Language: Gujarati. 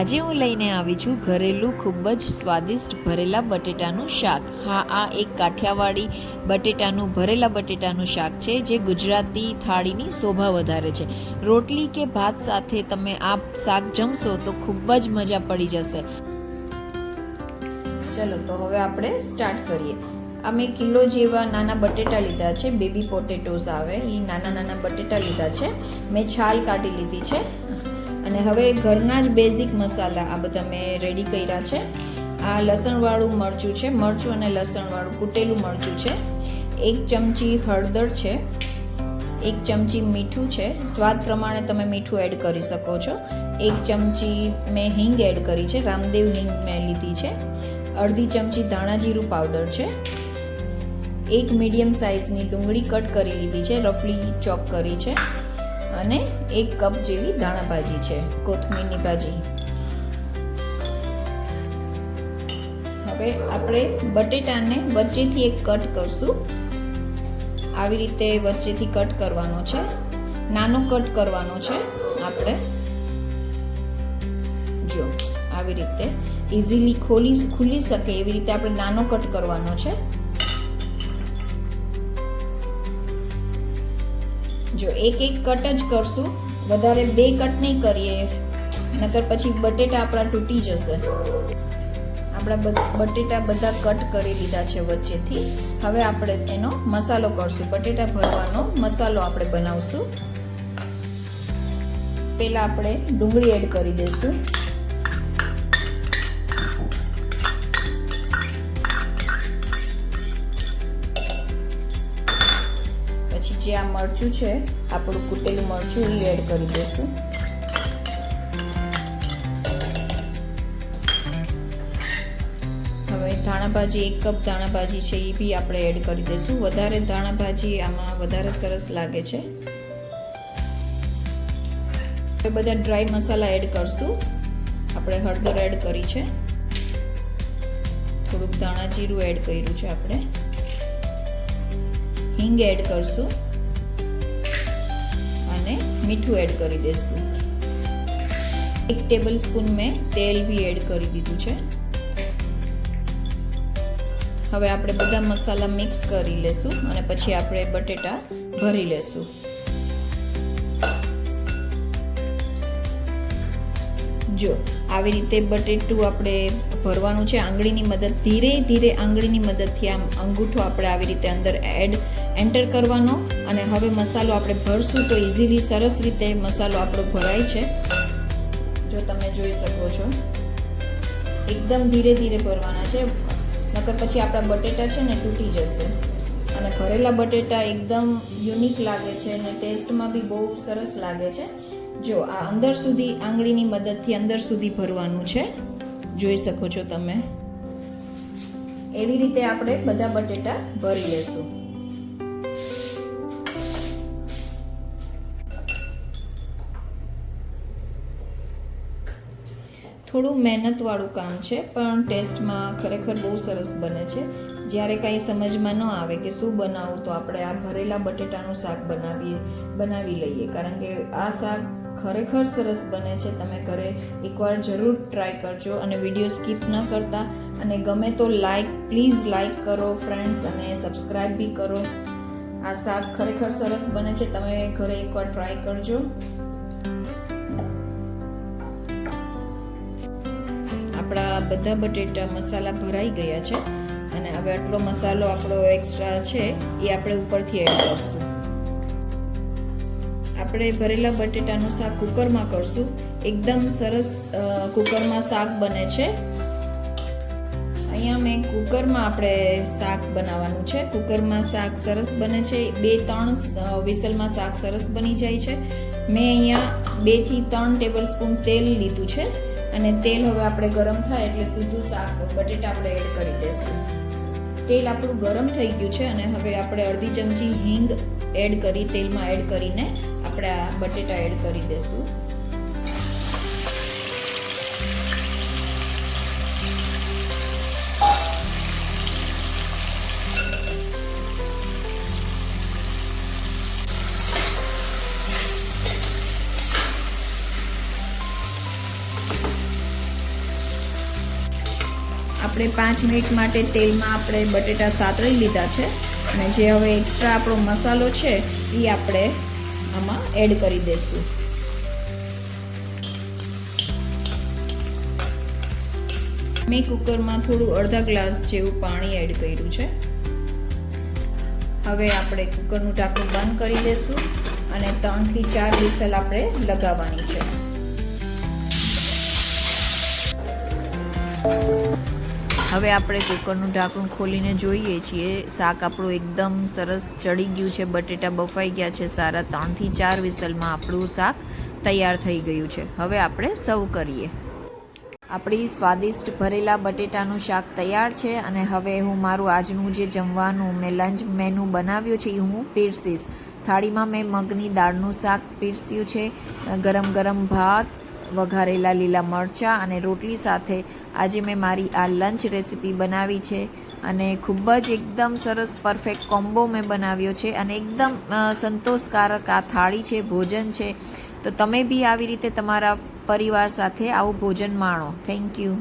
આજે હું લઈને આવી છું ઘરેલું ખૂબ જ સ્વાદિષ્ટ ભરેલા બટેટાનું શાક. હા, આ એક કાઠિયાવાડી બટેટાનું, ભરેલા બટેટાનું શાક છે, જે ગુજરાતી થાળીની શોભા વધારે છે. રોટલી કે ભાત સાથે તમે આ શાક જમશો તો ખૂબ જ મજા પડી જશે. ચલો, તો હવે આપણે સ્ટાર્ટ કરીએ. અમે કિલો જેવા નાના બટેટા લીધા છે. બેબી પોટેટોઝ આવે. એ નાના નાના બટેટા લીધા છે. મેં છાલ કાઢી લીધી છે. અને હવે ઘરના જ બેઝિક મસાલા આ બધા મેં રેડી કર્યા છે. આ લસણવાળું મરચું છે, મરચું અને લસણવાળું, કૂટેલું મરચું છે. એક ચમચી હળદર છે, એક ચમચી મીઠું છે. સ્વાદ પ્રમાણે તમે મીઠું એડ કરી શકો છો. એક ચમચી મેં હિંગ એડ કરી છે, રામદેવ હિંગ મેં લીધી છે. અડધી ચમચી ધાણા જીરું પાવડર છે. એક મીડિયમ સાઇઝની ડુંગળી કટ કરી લીધી છે રફલી ચોપ કરી છે. અને એક કપ જેવી ધાણા ભાજી છે, કોથમીરની ભાજી. હવે આપણે બટેટાને વચ્ચેથી એક કટ કરશું. આવી રીતે વચ્ચેથી કટ કરવાનો છે. નાનો કટ કરવાનો છે આપણે. જો, આવી રીતે ઇઝીલી ખોલી ખુલી શકે એવી રીતે આપણે નાનો કટ કરવાનો છે. જો એક એક કટ જ કરશું, વધારે બે કટ નહીં કરીએ. નકર પછી બટેટા આપણા તૂટી જશે. આપણા બટેટા બધા કટ કરી લીધા છે વચ્ચેથી. હવે આપણે એનો મસાલો કરશું. બટેટા ભરવાનો મસાલો આપણે બનાવશું. પહેલાં આપણે ડુંગળી એડ કરી દઈશું. આ મરચું છે. આપણું કૂટેલું મરચું એ એડ કરી દઈશું. હવે ધાણા ભાજી, એક કપ ધાણા ભાજી છે એ બી આપણે એડ કરી દઈશું. વધારે ધાણા ભાજી આમાં વધારે સરસ લાગે છે. બધા ડ્રાય મસાલા એડ કરશું. આપણે હળદર એડ કરી છે. થોડુંક ધાણા જીરું એડ કર્યું છે આપણે. હિંગ એડ કરશું. મીઠું એડ કરી દઈશું એક ટેબલ સ્પૂન મેં તેલ બી એડ કરી દીધું છે. હવે આપણે બધા મસાલા મિક્સ કરી લેશું અને પછી આપણે બટેટા ભરી લેશું. જો, આવી રીતે બટેટું આપણે ભરવાનું છે, આંગળીની મદદ, ધીરે ધીરે આંગળીની મદદથી આમ અંગૂઠો આપણે આવી રીતે અંદર એડ એન્ટર કરવાનો અને હવે મસાલો આપણે ભરશું તો ઇઝીલી સરસ રીતે મસાલો આપણો ભરાય છે. જો તમે જોઈ શકો છો. એકદમ ધીરે ધીરે ભરવાના છે. નકર પછી આપણા બટેટા છે ને તૂટી જશે. અને ભરેલા બટેટા એકદમ યુનિક લાગે છે અને ટેસ્ટમાં બી બહુ સરસ લાગે છે. જો આ અંદર સુધી આંગળીની મદદથી અંદર સુધી ભરવાનું છે. જોઈ શકો છો તમે. એવી રીતે આપણે બધા બટેટા ભરી લેશું. થોડું મહેનતવાળું કામ છે, પણ ટેસ્ટમાં ખરેખર બહુ સરસ બને છે. જ્યારે કાંઈ સમજમાં ન આવે કે શું બનાવું, તો આપણે આ ભરેલા બટેટાનું શાક બનાવીએ, બનાવી લઈએ. કારણ કે આ શાક ખરેખર સરસ બને છે. તમે ઘરે એકવાર જરૂર ટ્રાય કરજો અને વીડિયો સ્કીપ ન કરતા. અને ગમે તો લાઈક, પ્લીઝ લાઈક કરો ફ્રેન્ડ્સ, અને સબસ્ક્રાઈબ બી કરો. આ શાક ખરેખર સરસ બને છે. તમે ઘરે એકવાર ટ્રાય કરજો. બધા બટેટા મસાલા ભરાઈ ગયા છે અને હવે આટલો મસાલો આપણો એક્સ્ટ્રા છે એ આપણે ઉપરથી એડ કરશું. આપણે ભરેલા બટેટાનું શાક કુકરમાં કરશું. એકદમ સરસ કુકરમાં શાક બને છે. અહીંયા મેં કુકરમાં આપણે શાક બનાવવાનું છે. કુકરમાં શાક સરસ બને છે. બે, ત્રણ વિસલમાં શાક સરસ બની જાય છે. મેં અહીંયા બેથી ત્રણ ટેબલ સ્પૂન તેલ લીધું છે. અને તેલ હવે આપણે ગરમ થાય એટલે સીધું શાક, બટેટા આપણે એડ કરી દઈશું. તેલ આપણું ગરમ થઈ ગયું છે અને હવે આપણે અડધી ચમચી હિંગ એડ કરી, તેલમાં એડ કરીને આપણે આ બટેટા એડ કરી દઈશું. આપણે પાંચ મિનિટ માટે તેલમાં આપણે બટેટા સાતળી લીધા છે. અને જે હવે એક્સ્ટ્રા આપણો મસાલો છે એ આપણે આમાં એડ કરી દઈશું. મેં કુકરમાં થોડું અડધા ગ્લાસ જેવું પાણી એડ કર્યું છે. હવે આપણે કુકરનું ઢાંકણું બંધ કરી દઈશું અને ત્રણથી ચાર વિસલ આપણે લગાવવાની છે. હવે આપણે કુકરનું ઢાંકણું ખોલીને જોઈએ છીએ. શાક આપણું એકદમ સરસ ચડી ગયું છે. બટેટા બફાઈ ગયા છે. સારા ત્રણથી ચાર વિસલમાં આપણું શાક તૈયાર થઈ ગયું છે. હવે આપણે સર્વ કરીએ. આપણી સ્વાદિષ્ટ ભરેલા બટેટાનું શાક તૈયાર છે અને હવે હું મારું આજનું જે જમવાનું મેં લંચ મેનુ બનાવ્યું છે એ હું પીરસીશ. થાળીમાં મેં મગની દાળનું શાક પીરસ્યું છે. ગરમ ગરમ ભાત વઘારેલા લીલા મરચાં અને રોટલી સાથે આજે મેં મારી આ લંચ રેસીપી બનાવી છે અને ખૂબ જ એકદમ સરસ પરફેક્ટ કોમ્બો મેં બનાવ્યો છે અને એકદમ સંતોષકારક આ થાળી છે, ભોજન છે. તો તમે બી આવી રીતે તમારા પરિવાર સાથે આવું ભોજન માણો. Thank you